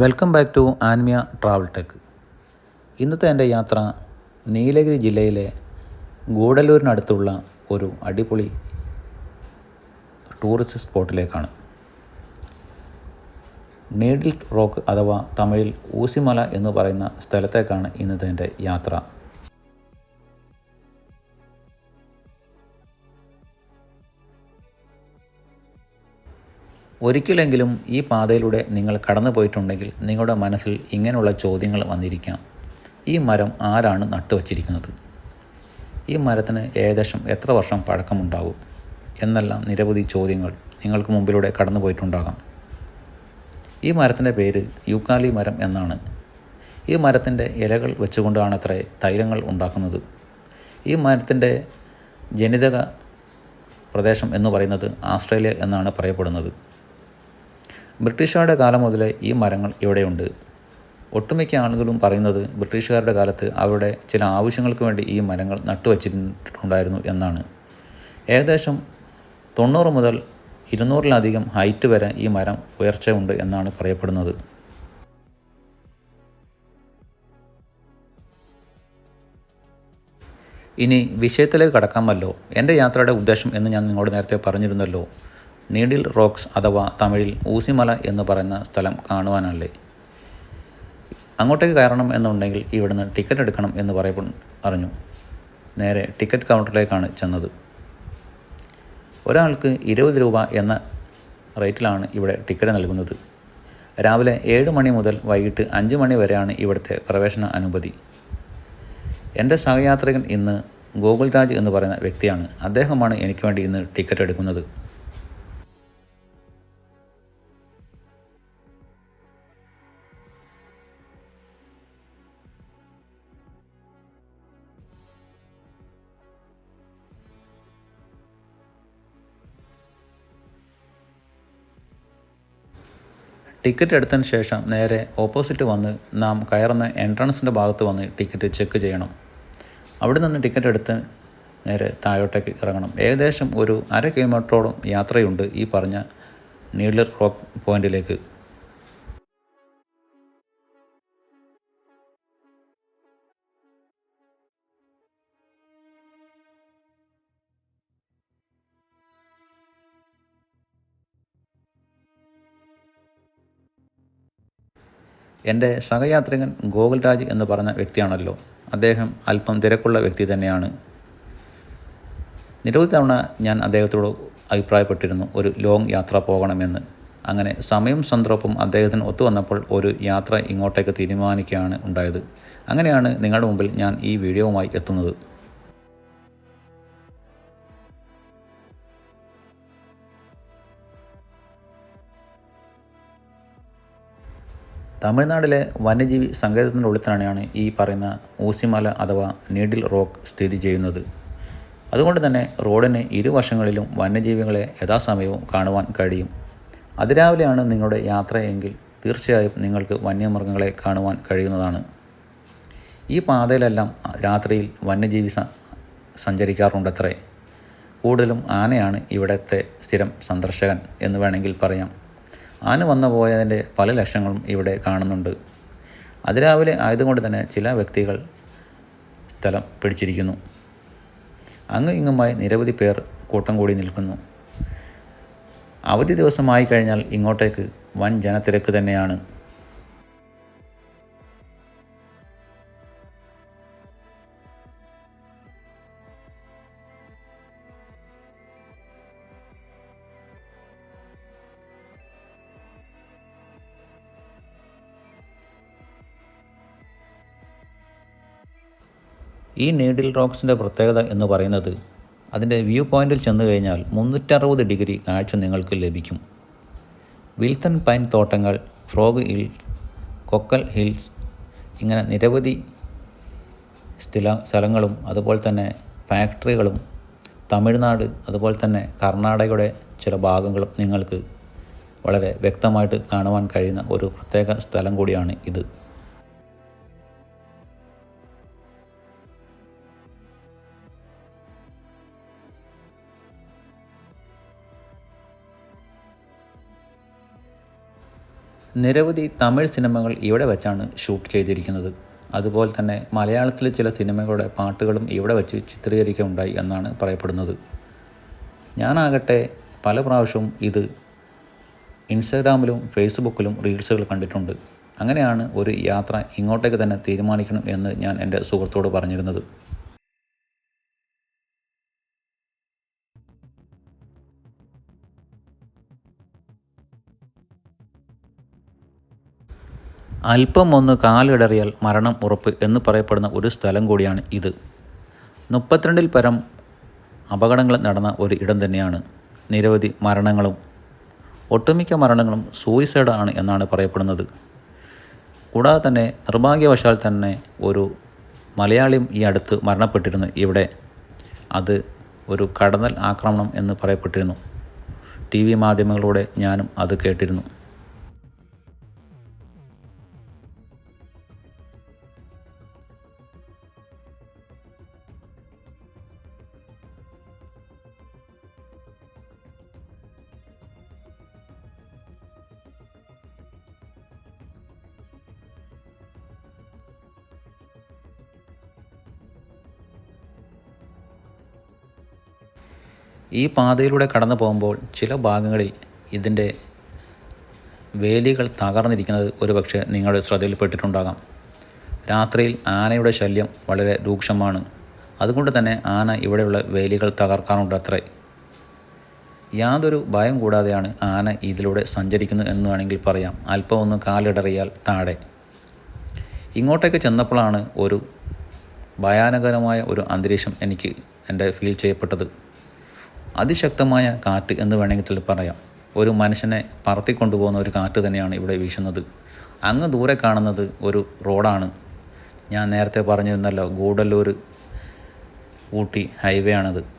Welcome back to Anmiya travel tech ഇന്നത്തെ എന്റെ യാത്ര നീലഗിരി ജില്ലയിലെ ഗൂഡല്ലൂരിനടുത്തുള്ള ഒരു അടിപൊളി ടൂറിസ്റ്റ് സ്പോട്ടിലേക്കാണ്. നീഡിൽ റോക്ക് അഥവാ തമിഴിൽ ഊസിമല എന്ന് പറയുന്ന സ്ഥലത്തേക്കാണ് ഇന്നത്തെ എന്റെ യാത്ര. ഒരിക്കലെങ്കിലും ഈ പാതയിലൂടെ നിങ്ങൾ കടന്നു പോയിട്ടുണ്ടെങ്കിൽ നിങ്ങളുടെ മനസ്സിൽ ഇങ്ങനെയുള്ള ചോദ്യങ്ങൾ വന്നിരിക്കാം. ഈ മരം ആരാണ് നട്ടുവച്ചിരിക്കുന്നത്? ഈ മരത്തിന് ഏകദേശം എത്ര വർഷം പഴക്കമുണ്ടാകും എന്നെല്ലാം നിരവധി ചോദ്യങ്ങൾ നിങ്ങൾക്ക് മുമ്പിലൂടെ കടന്നു പോയിട്ടുണ്ടാകാം. ഈ മരത്തിന്റെ പേര് യൂക്കാലി മരം എന്നാണ്. ഈ മരത്തിന്റെ ഇലകൾ വെച്ചുകൊണ്ടാണ് അത്രേ തൈലങ്ങൾ ഉണ്ടാക്കുന്നത്. ഈ മരത്തിന്റെ ജനിതക പ്രദേശം എന്ന് പറയുന്നത് ആസ്ട്രേലിയ എന്നാണ് പറയപ്പെടുന്നത്. ബ്രിട്ടീഷുകാരുടെ കാലം മുതലേ ഈ മരങ്ങൾ ഇവിടെയുണ്ട്. ഒട്ടുമിക്ക ആളുകളും പറയുന്നത് ബ്രിട്ടീഷുകാരുടെ കാലത്ത് അവരുടെ ചില ആവശ്യങ്ങൾക്ക് വേണ്ടി ഈ മരങ്ങൾ നട്ടുവച്ചിട്ടുണ്ടായിരുന്നു എന്നാണ്. ഏകദേശം തൊണ്ണൂറ് മുതൽ ഇരുന്നൂറിലധികം ഹൈറ്റ് വരെ ഈ മരം ഉയർച്ചയുണ്ട് എന്നാണ് പറയപ്പെടുന്നത്. ഇനി വിഷയത്തിലേക്ക് കടക്കാമല്ലോ. എന്റെ യാത്രയുടെ ഉദ്ദേശം എന്ന് ഞാൻ നിങ്ങളോട് നേരത്തെ പറഞ്ഞിരുന്നല്ലോ. നീഡിൽ റോക്സ് അഥവാ തമിഴിൽ ഊസിമല എന്ന് പറയുന്ന സ്ഥലം കാണുവാനല്ലേ? അങ്ങോട്ടേക്ക് കയറണം എന്നുണ്ടെങ്കിൽ ഇവിടുന്ന് ടിക്കറ്റ് എടുക്കണം എന്ന് പറയപ്പെ അറിഞ്ഞു. നേരെ ടിക്കറ്റ് കൗണ്ടറിലേക്കാണ് ചെന്നത്. ഒരാൾക്ക് ഇരുപത് രൂപ എന്ന റേറ്റിലാണ് ഇവിടെ ടിക്കറ്റ് നൽകുന്നത്. രാവിലെ ഏഴ് മണി മുതൽ വൈകിട്ട് അഞ്ച് മണി വരെയാണ് ഇവിടുത്തെ പ്രവേശന അനുമതി. എന്റെ സഹയാത്രികൻ ഇന്ന് ഗോകുൽ രാജ് എന്ന് പറയുന്ന വ്യക്തിയാണ്. അദ്ദേഹമാണ് എനിക്ക് വേണ്ടി ഇന്ന് ടിക്കറ്റ് എടുക്കുന്നത്. ടിക്കറ്റ് എടുത്തതിന് ശേഷം നേരെ ഓപ്പോസിറ്റ് വന്ന് നാം കയറുന്ന എൻട്രൻസിന്റെ ഭാഗത്ത് വന്ന് ടിക്കറ്റ് ചെക്ക് ചെയ്യണം. അവിടെ നിന്ന് ടിക്കറ്റ് എടുത്ത് നേരെ താഴോട്ടേക്ക് ഇറങ്ങണം. ഏകദേശം ഒരു അര കിലോമീറ്ററോളം യാത്രയുണ്ട് ഈ പറഞ്ഞ നീഡ്ലർ റോക്ക് പോയിന്റിലേക്ക്. എന്റെ സഹയാത്രികൻ ഗോകുൽ രാജ് എന്ന് പറഞ്ഞ വ്യക്തിയാണല്ലോ. അദ്ദേഹം അല്പം തിരക്കുള്ള വ്യക്തി തന്നെയാണ്. നിരവധി തവണ ഞാൻ അദ്ദേഹത്തോട് അഭിപ്രായപ്പെട്ടിരുന്നു ഒരു ലോങ് യാത്ര പോകണമെന്ന്. അങ്ങനെ സമയം സന്ദർഭം അദ്ദേഹത്തിന് ഒത്തു വന്നപ്പോൾ ഒരു യാത്ര ഇങ്ങോട്ടേക്ക് തീരുമാനിക്കുകയാണ് ഉണ്ടായത്. അങ്ങനെയാണ് നിങ്ങളുടെ മുമ്പിൽ ഞാൻ ഈ വീഡിയോവുമായി എത്തുന്നത്. തമിഴ്നാട്ടിലെ വന്യജീവി സങ്കേതത്തിന്റെ ഉള്ളിൽ തന്നെയാണ് ഈ പറയുന്ന ഊസിമല അഥവാ നീഡിൽ റോക്ക് സ്ഥിതി ചെയ്യുന്നത്. അതുകൊണ്ട് തന്നെ റോഡിന് ഇരുവശങ്ങളിലും വന്യജീവികളെ യഥാസമയവും കാണുവാൻ കഴിയും. അതിരാവിലെയാണ് നിങ്ങളുടെ യാത്രയെങ്കിൽ തീർച്ചയായും നിങ്ങൾക്ക് വന്യമൃഗങ്ങളെ കാണുവാൻ കഴിയുന്നതാണ്. ഈ പാതയിലെല്ലാം രാത്രിയിൽ വന്യജീവി സഞ്ചരിക്കാറുണ്ടത്രേ. കൂടുതലും ആനയാണ് ഇവിടത്തെ സ്ഥിരം സന്ദർശകൻ എന്ന് വേണമെങ്കിൽ പറയാം. ആന വന്നു പോയതിന്റെ പല ലക്ഷങ്ങളും ഇവിടെ കാണുന്നുണ്ട്. അതിരാവിലെ ആയതുകൊണ്ട് തന്നെ ചില വ്യക്തികൾ സ്ഥലം പിടിച്ചിരിക്കുന്നു. അങ്ങും ഇങ്ങുമായി നിരവധി പേർ കൂട്ടം കൂടി നിൽക്കുന്നു. അവധി ദിവസമായി കഴിഞ്ഞാൽ ഇങ്ങോട്ടേക്ക് വൻ ജനത്തിരക്ക് തന്നെയാണ്. ഈ നീഡിൽ റോക്സിന്റെ പ്രത്യേകത എന്ന് പറയുന്നത് അതിന്റെ വ്യൂ പോയിന്റിൽ ചെന്ന് കഴിഞ്ഞാൽ മുന്നൂറ്ററുപത് ഡിഗ്രി കാഴ്ച നിങ്ങൾക്ക് ലഭിക്കും. വിൽസൺ പൈൻ തോട്ടങ്ങൾ ഫ്രോഗ് ഹിൽ കൊക്കൽ ഹിൽസ് ഇങ്ങനെ നിരവധി സ്ഥല സ്ഥലങ്ങളും അതുപോലെ തന്നെ ഫാക്ടറികളും തമിഴ്നാട് അതുപോലെ തന്നെ കർണാടകയുടെ ചില ഭാഗങ്ങളും നിങ്ങൾക്ക് വളരെ വ്യക്തമായിട്ട് കാണുവാൻ കഴിയുന്ന ഒരു പ്രത്യേക സ്ഥലം കൂടിയാണ് ഇത്. നിരവധി തമിഴ് സിനിമകൾ ഇവിടെ വെച്ചാണ് ഷൂട്ട് ചെയ്തിരിക്കുന്നത്. അതുപോലെ തന്നെ മലയാളത്തിലെ ചില സിനിമകളുടെ പാട്ടുകളും ഇവിടെ വെച്ച് ചിത്രീകരിക്കുകയുണ്ടായി എന്നാണ് പറയപ്പെടുന്നത്. ഞാനാകട്ടെ പല പ്രാവശ്യവും ഇത് ഇൻസ്റ്റാഗ്രാമിലും ഫേസ്ബുക്കിലും റീൽസുകൾ കണ്ടിട്ടുണ്ട്. അങ്ങനെയാണ് ഒരു യാത്ര ഇങ്ങോട്ടേക്ക് തന്നെ തീരുമാനിക്കണം എന്ന് ഞാൻ എന്റെ സുഹൃത്തോട് പറഞ്ഞിരുന്നത്. അല്പം ഒന്ന് കാലിടറിയാൽ മരണം ഉറപ്പ് എന്ന് പറയപ്പെടുന്ന ഒരു സ്ഥലം കൂടിയാണ് ഇത്. മുപ്പത്തിരണ്ടിൽ പരം അപകടങ്ങൾ നടന്ന ഒരു ഇടം തന്നെയാണ്. നിരവധി മരണങ്ങളും ഒട്ടുമിക്ക മരണങ്ങളും സൂയിസൈഡ് ആണ് എന്നാണ് പറയപ്പെടുന്നത്. കൂടാതെ തന്നെ നിർഭാഗ്യവശാൽ തന്നെ ഒരു മലയാളിയും ഈ അടുത്ത് മരണപ്പെട്ടിരുന്നു. ഇവിടെ അത് ഒരു കടന്നൽ ആക്രമണം എന്ന് പറയപ്പെട്ടിരുന്നു. ടി വി മാധ്യമങ്ങളിലൂടെ ഞാനും അത് കേട്ടിരുന്നു. ഈ പാതയിലൂടെ കടന്നു പോകുമ്പോൾ ചില ഭാഗങ്ങളിൽ ഇതിന്റെ വേലികൾ തകർന്നിരിക്കുന്നത് ഒരുപക്ഷെ നിങ്ങളുടെ ശ്രദ്ധയിൽപ്പെട്ടിട്ടുണ്ടാകാം. രാത്രിയിൽ ആനയുടെ ശല്യം വളരെ രൂക്ഷമാണ്. അതുകൊണ്ട് തന്നെ ആന ഇവിടെയുള്ള വേലികൾ തകർക്കാറുണ്ട് അത്രേ യാതൊരു ഭയം കൂടാതെയാണ് ആന ഇതിലൂടെ സഞ്ചരിക്കുന്നത് എന്ന് വേണമെങ്കിൽ പറയാം. അല്പം ഒന്ന് കാലിടറിയാൽ താഴെ. ഇങ്ങോട്ടേക്ക് ചെന്നപ്പോഴാണ് ഒരു ഭയാനകരമായ ഒരു അന്തരീക്ഷം എനിക്ക് എന്റെ ഫീൽ ചെയ്യപ്പെട്ടത്. അതിശക്തമായ കാറ്റ് എന്ന് വേണമെങ്കിൽ പറയാം. ഒരു മനുഷ്യനെ പറത്തിക്കൊണ്ടുപോകുന്ന ഒരു കാറ്റ് തന്നെയാണ് ഇവിടെ വീശുന്നത്. അങ്ങ് ദൂരെ കാണുന്നത് ഒരു റോഡാണ്. ഞാൻ നേരത്തെ പറഞ്ഞിരുന്നല്ലോ ഗൂഡല്ലൂർ ഊട്ടി ഹൈവേ ആണത്.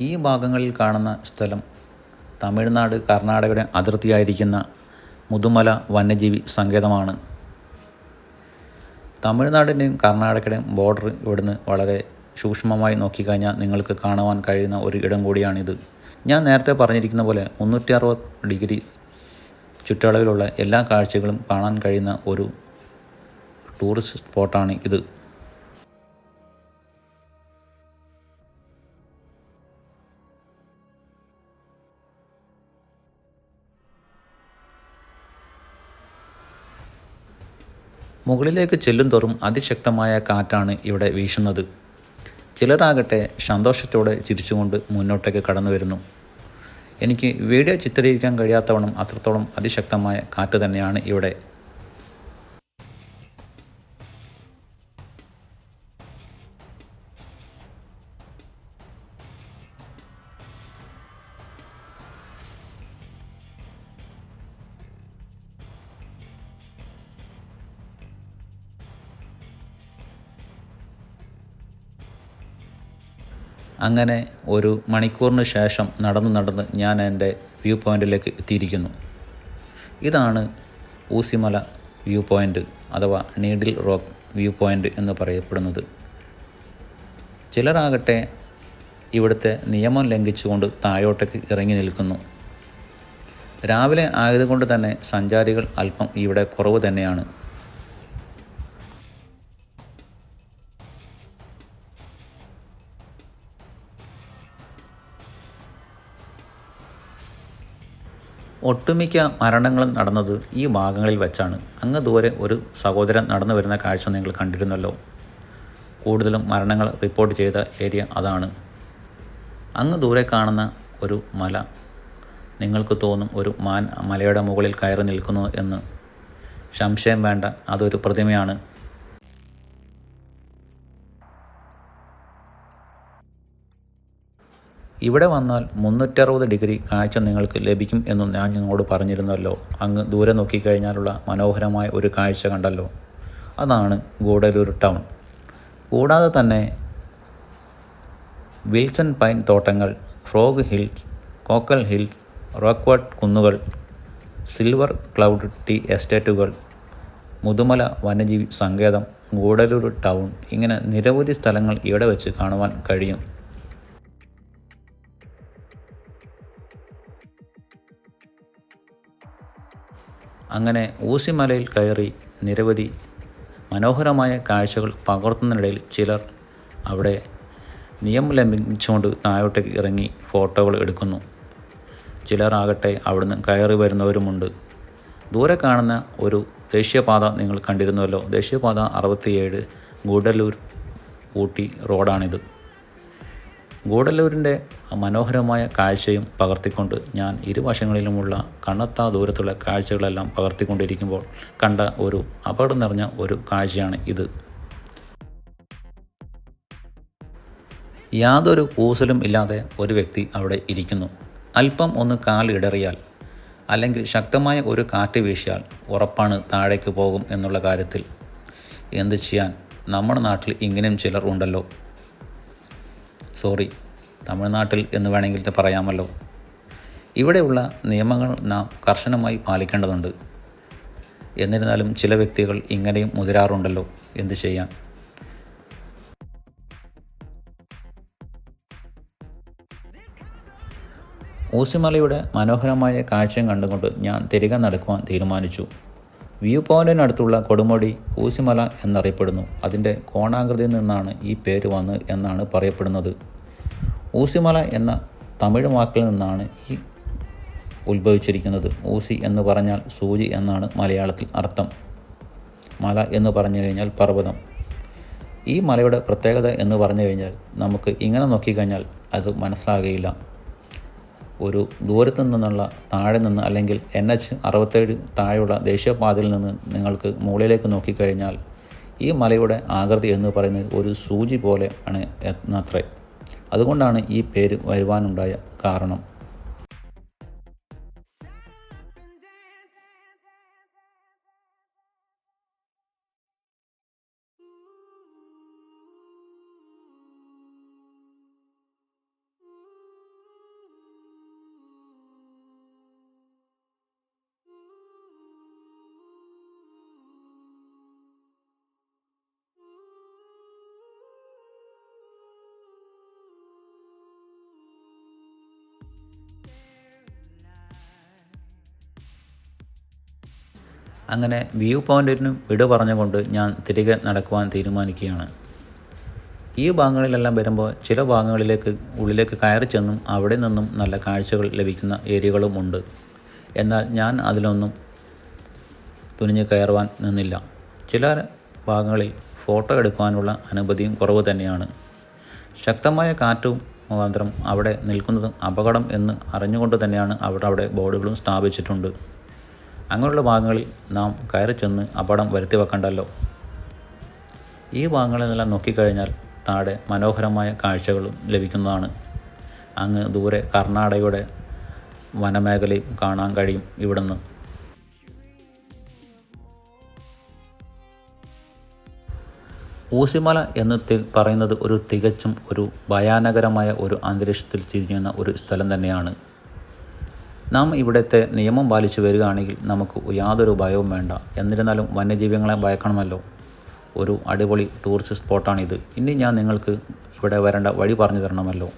ഈ ഭാഗങ്ങളിൽ കാണുന്ന സ്ഥലം തമിഴ്നാട് കർണാടകയുടെ അതിർത്തിയായിരിക്കുന്ന മുതുമല വന്യജീവി സങ്കേതമാണ്. തമിഴ്നാടിന്റെയും കർണാടകയുടെയും ബോർഡർ ഇവിടുന്ന് വളരെ സൂക്ഷ്മമായി നോക്കിക്കഴിഞ്ഞാൽ നിങ്ങൾക്ക് കാണുവാൻ കഴിയുന്ന ഒരു ഇടം കൂടിയാണിത്. ഞാൻ നേരത്തെ പറഞ്ഞിരിക്കുന്ന പോലെ മുന്നൂറ്റി അറുപത് ഡിഗ്രി ചുറ്റളവിലുള്ള എല്ലാ കാഴ്ചകളും കാണാൻ കഴിയുന്ന ഒരു ടൂറിസ്റ്റ് സ്പോട്ടാണ് ഇത്. മുകളിലേക്ക് ചെല്ലും തോറും അതിശക്തമായ കാറ്റാണ് ഇവിടെ വീശുന്നത്. ചിലരാകട്ടെ സന്തോഷത്തോടെ ചിരിച്ചുകൊണ്ട് മുന്നോട്ടേക്ക് കടന്നു വരുന്നു എനിക്ക് വീഡിയോ ചിത്രീകരിക്കാൻ കഴിയാത്തവണ്ണം അത്രത്തോളം അതിശക്തമായ കാറ്റ് തന്നെയാണ് ഇവിടെ അങ്ങനെ ഒരു മണിക്കൂറിന് ശേഷം നടന്ന് നടന്ന് ഞാൻ എന്റെ വ്യൂ പോയിന്റിലേക്ക് എത്തിയിരിക്കുന്നു. ഇതാണ് ഊസിമല വ്യൂ പോയിന്റ് അഥവാ നീഡിൽ റോക്ക് വ്യൂ പോയിന്റ് എന്ന് പറയപ്പെടുന്നത്. ചിലരാകട്ടെ ഇവിടുത്തെ നിയമം ലംഘിച്ചുകൊണ്ട് താഴോട്ടേക്ക് ഇറങ്ങി നിൽക്കുന്നു. രാവിലെ ആയതുകൊണ്ട് തന്നെ സഞ്ചാരികൾ അല്പം ഇവിടെ കുറവ് തന്നെയാണ്. ഒട്ടുമിക്ക മരണങ്ങളും നടന്നത് ഈ ഭാഗങ്ങളിൽ വെച്ചാണ്. അങ്ങ് ദൂരെ ഒരു സഹോദരൻ നടന്നു വരുന്ന കാഴ്ച നിങ്ങൾ കണ്ടിരുന്നല്ലോ. കൂടുതലും മരണങ്ങൾ റിപ്പോർട്ട് ചെയ്ത ഏരിയ അതാണ്. അങ്ങ് ദൂരെ കാണുന്ന ഒരു മല. നിങ്ങൾക്ക് തോന്നും ഒരു മാൻ മലയുടെ മുകളിൽ കയറി നിൽക്കുന്നു എന്ന്. സംശയം വേണ്ട അതൊരു പ്രതിമയാണ്. ഇവിടെ വന്നാൽ മുന്നൂറ്ററുപത് ഡിഗ്രി കാഴ്ച നിങ്ങൾക്ക് ലഭിക്കും എന്ന് ഞാൻ നിങ്ങളോട് പറഞ്ഞിരുന്നല്ലോ. അങ്ങ് ദൂരെ നോക്കിക്കഴിഞ്ഞാലുള്ള മനോഹരമായ ഒരു കാഴ്ച കണ്ടല്ലോ. അതാണ് ഗൂഡലൂർ ടൗൺ. കൂടാതെ തന്നെ വിൽസൺ പൈൻ തോട്ടങ്ങൾ ഫ്രോഗ് ഹിൽസ് കോക്കൽ ഹിൽസ് റോക്ക്വാട്ട് കുന്നുകൾ സിൽവർ ക്ലൗഡ് ടീ എസ്റ്റേറ്റുകൾ മുതുമല വന്യജീവി സങ്കേതം ഗൂഡലൂർ ടൗൺ. ഇങ്ങനെ നിരവധി സ്ഥലങ്ങൾ ഇവിടെ വെച്ച് കാണുവാൻ കഴിയും. അങ്ങനെ ഊസിമലയിൽ കയറി നിരവധി മനോഹരമായ കാഴ്ചകൾ പകർത്തുന്നതിനിടയിൽ ചിലർ അവിടെ നിയമം ലംഘിച്ചുകൊണ്ട് താഴോട്ടേക്ക് ഇറങ്ങി ഫോട്ടോകൾ എടുക്കുന്നു. ചിലരാകട്ടെ അവിടുന്ന് കയറി വരുന്നവരുമുണ്ട്. ദൂരെ കാണുന്ന ഒരു ദേശീയപാത നിങ്ങൾ കണ്ടിരുന്നുവല്ലോ ദേശീയപാത അറുപത്തിയേഴ് ഗൂഡല്ലൂർ ഊട്ടി റോഡാണിത്. ഗൂഡല്ലൂരിന്റെ മനോഹരമായ കാഴ്ചയും പകർത്തിക്കൊണ്ട് ഞാൻ ഇരുവശങ്ങളിലുമുള്ള കണ്ണത്താ ദൂരത്തുള്ള കാഴ്ചകളെല്ലാം പകർത്തിക്കൊണ്ടിരിക്കുമ്പോൾ കണ്ട ഒരു അപകടം നിറഞ്ഞ ഒരു കാഴ്ചയാണ് ഇത്. യാതൊരു കൂസലും ഇല്ലാതെ ഒരു വ്യക്തി അവിടെ ഇരിക്കുന്നു. അല്പം ഒന്ന് കാലിടറിയാൽ അല്ലെങ്കിൽ ശക്തമായ ഒരു കാറ്റ് വീശിയാൽ ഉറപ്പാണ് താഴേക്ക് പോകും എന്നുള്ള കാര്യത്തിൽ. എന്ത് ചെയ്യാൻ? നമ്മുടെ നാട്ടിൽ ഇങ്ങനെയും ചിലർ ഉണ്ടല്ലോ. സോറി. തമിഴ്നാട്ടിൽ എന്ന് വേണമെങ്കിൽ പറയാമല്ലോ. ഇവിടെയുള്ള നിയമങ്ങൾ നാം കർശനമായി പാലിക്കേണ്ടതുണ്ട്. എന്നിരുന്നാലും ചില വ്യക്തികൾ ഇങ്ങനെയും മുതിരാറുണ്ടല്ലോ. എന്ത് ചെയ്യാൻ? ഊസിമലയുടെ മനോഹരമായ കാഴ്ചയും കണ്ടുകൊണ്ട് ഞാൻ തിരികെ നടക്കുവാൻ തീരുമാനിച്ചു. വ്യൂ പോയിന്റിനടുത്തുള്ള കൊടുമുടി ഊസിമല എന്നറിയപ്പെടുന്നു. അതിന്റെ കോണാകൃതിയിൽ നിന്നാണ് ഈ പേര് വന്ന് എന്നാണ് പറയപ്പെടുന്നത്. ഊസിമല എന്ന തമിഴ് വാക്കിൽ നിന്നാണ് ഈ ഉത്ഭവിച്ചിരിക്കുന്നത്. ഊസി എന്ന് പറഞ്ഞാൽ സൂചി എന്നാണ് മലയാളത്തിൽ അർത്ഥം. മല എന്ന് പറഞ്ഞു കഴിഞ്ഞാൽ പർവതം. ഈ മലയുടെ പ്രത്യേകത എന്ന് പറഞ്ഞു കഴിഞ്ഞാൽ നമുക്ക് ഇങ്ങനെ നോക്കിക്കഴിഞ്ഞാൽ അത് മനസ്സിലാകുകയില്ല ഒരു ദൂരത്തു നിന്നുള്ള താഴെ നിന്ന് അല്ലെങ്കിൽ എൻ എച്ച് അറുപത്തേഴ് താഴെയുള്ള ദേശീയപാതയിൽ നിന്ന് നിങ്ങൾക്ക് മുകളിലേക്ക് നോക്കിക്കഴിഞ്ഞാൽ ഈ മലയുടെ ആകൃതി എന്ന് പറയുന്നത് ഒരു സൂചി പോലെ ആണ് എന്നത്രേ. അതുകൊണ്ടാണ് ഈ പേര് വരുവാനുണ്ടായ കാരണം. അങ്ങനെ വ്യൂ പോയിന്റിനും വിട പറഞ്ഞുകൊണ്ട് ഞാൻ തിരികെ നടക്കുവാൻ തീരുമാനിക്കുകയാണ്. ഈ ഭാഗങ്ങളിലെല്ലാം വരുമ്പോൾ ചില ഭാഗങ്ങളിലേക്ക് ഉള്ളിലേക്ക് കയറി ചെന്നും അവിടെ നിന്നും നല്ല കാഴ്ചകൾ ലഭിക്കുന്ന ഏരിയകളും ഉണ്ട്. എന്നാൽ ഞാൻ അതിലൊന്നും തുനിഞ്ഞ് കയറുവാൻ നിന്നില്ല. ചില ഭാഗങ്ങളിൽ ഫോട്ടോ എടുക്കുവാനുള്ള അനുമതിയും കുറവ് തന്നെയാണ്. ശക്തമായ കാറ്റും മുഖാന്തരം അവിടെ നിൽക്കുന്നതും അപകടം എന്ന് അറിഞ്ഞുകൊണ്ട് തന്നെയാണ് അവിടെ അവിടെ ബോർഡുകളും സ്ഥാപിച്ചിട്ടുണ്ട്. അങ്ങനെയുള്ള ഭാഗങ്ങളിൽ നാം കയറി ചെന്ന് അപകടം വരുത്തി വെക്കണ്ടല്ലോ. ഈ ഭാഗങ്ങളിലെല്ലാം നോക്കിക്കഴിഞ്ഞാൽ താഴെ മനോഹരമായ കാഴ്ചകളും ലഭിക്കുന്നതാണ്. അങ്ങ് ദൂരെ കർണാടകയുടെ വനമേഖലയും കാണാൻ കഴിയും ഇവിടുന്ന്. ഊസിമല എന്ന് പറയുന്നത് ഒരു തികച്ചും ഒരു ഭയാനകരമായ ഒരു അന്തരീക്ഷത്തിൽ തിരിഞ്ഞുന്ന ഒരു സ്ഥലം തന്നെയാണ്. നാം ഇവിടുത്തെ നിയമം പാലിച്ചു വരികയാണെങ്കിൽ നമുക്ക് യാതൊരു ഭയവും വേണ്ട. എന്നിരുന്നാലും വന്യജീവികളെ ഭയക്കണമല്ലോ. ഒരു അടിപൊളി ടൂറിസ്റ്റ് സ്പോട്ടാണിത് ഇനി ഞാൻ നിങ്ങൾക്ക് ഇവിടെ വരേണ്ട വഴി പറഞ്ഞു തരണമല്ലോ.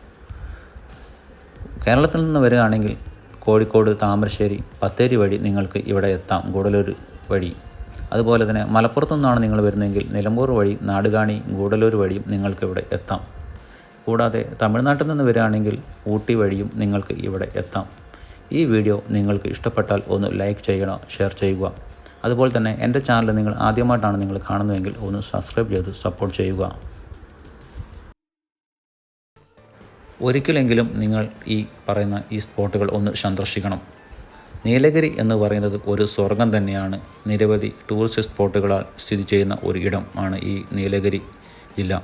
കേരളത്തിൽ നിന്ന് വരികയാണെങ്കിൽ കോഴിക്കോട് താമരശ്ശേരി ബത്തേരി വഴി നിങ്ങൾക്ക് ഇവിടെ എത്താം. ഗൂഡലൂർ വഴി. അതുപോലെ തന്നെ മലപ്പുറത്തു നിന്നാണ് നിങ്ങൾ വരുന്നതെങ്കിൽ നിലമ്പൂർ വഴി നാടുകാണി ഗൂഡലൂർ വഴിയും നിങ്ങൾക്ക് ഇവിടെ എത്താം. കൂടാതെ തമിഴ്നാട്ടിൽ നിന്ന് വരികയാണെങ്കിൽ ഊട്ടി വഴിയും നിങ്ങൾക്ക് ഇവിടെ എത്താം. ഈ വീഡിയോ നിങ്ങൾക്ക് ഇഷ്ടപ്പെട്ടാൽ ഒന്ന് ലൈക്ക് ചെയ്യണം ഷെയർ ചെയ്യുക. അതുപോലെ തന്നെ എന്റെ ചാനൽ നിങ്ങൾ ആദ്യമായിട്ടാണ് നിങ്ങൾ കാണുന്നതെങ്കിൽ ഒന്ന് സബ്സ്ക്രൈബ് ചെയ്ത് സപ്പോർട്ട് ചെയ്യുക. ഒരിക്കലെങ്കിലും നിങ്ങൾ ഈ പറയുന്ന ഈ സ്പോട്ടുകൾ ഒന്ന് സന്ദർശിക്കണം. നീലഗിരി എന്ന് പറയുന്നത് ഒരു സ്വർഗം തന്നെയാണ്. നിരവധി ടൂറിസ്റ്റ് സ്പോട്ടുകളാൽ സ്ഥിതി ചെയ്യുന്ന ഒരു ഇടം ആണ് ഈ നീലഗിരി ജില്ല.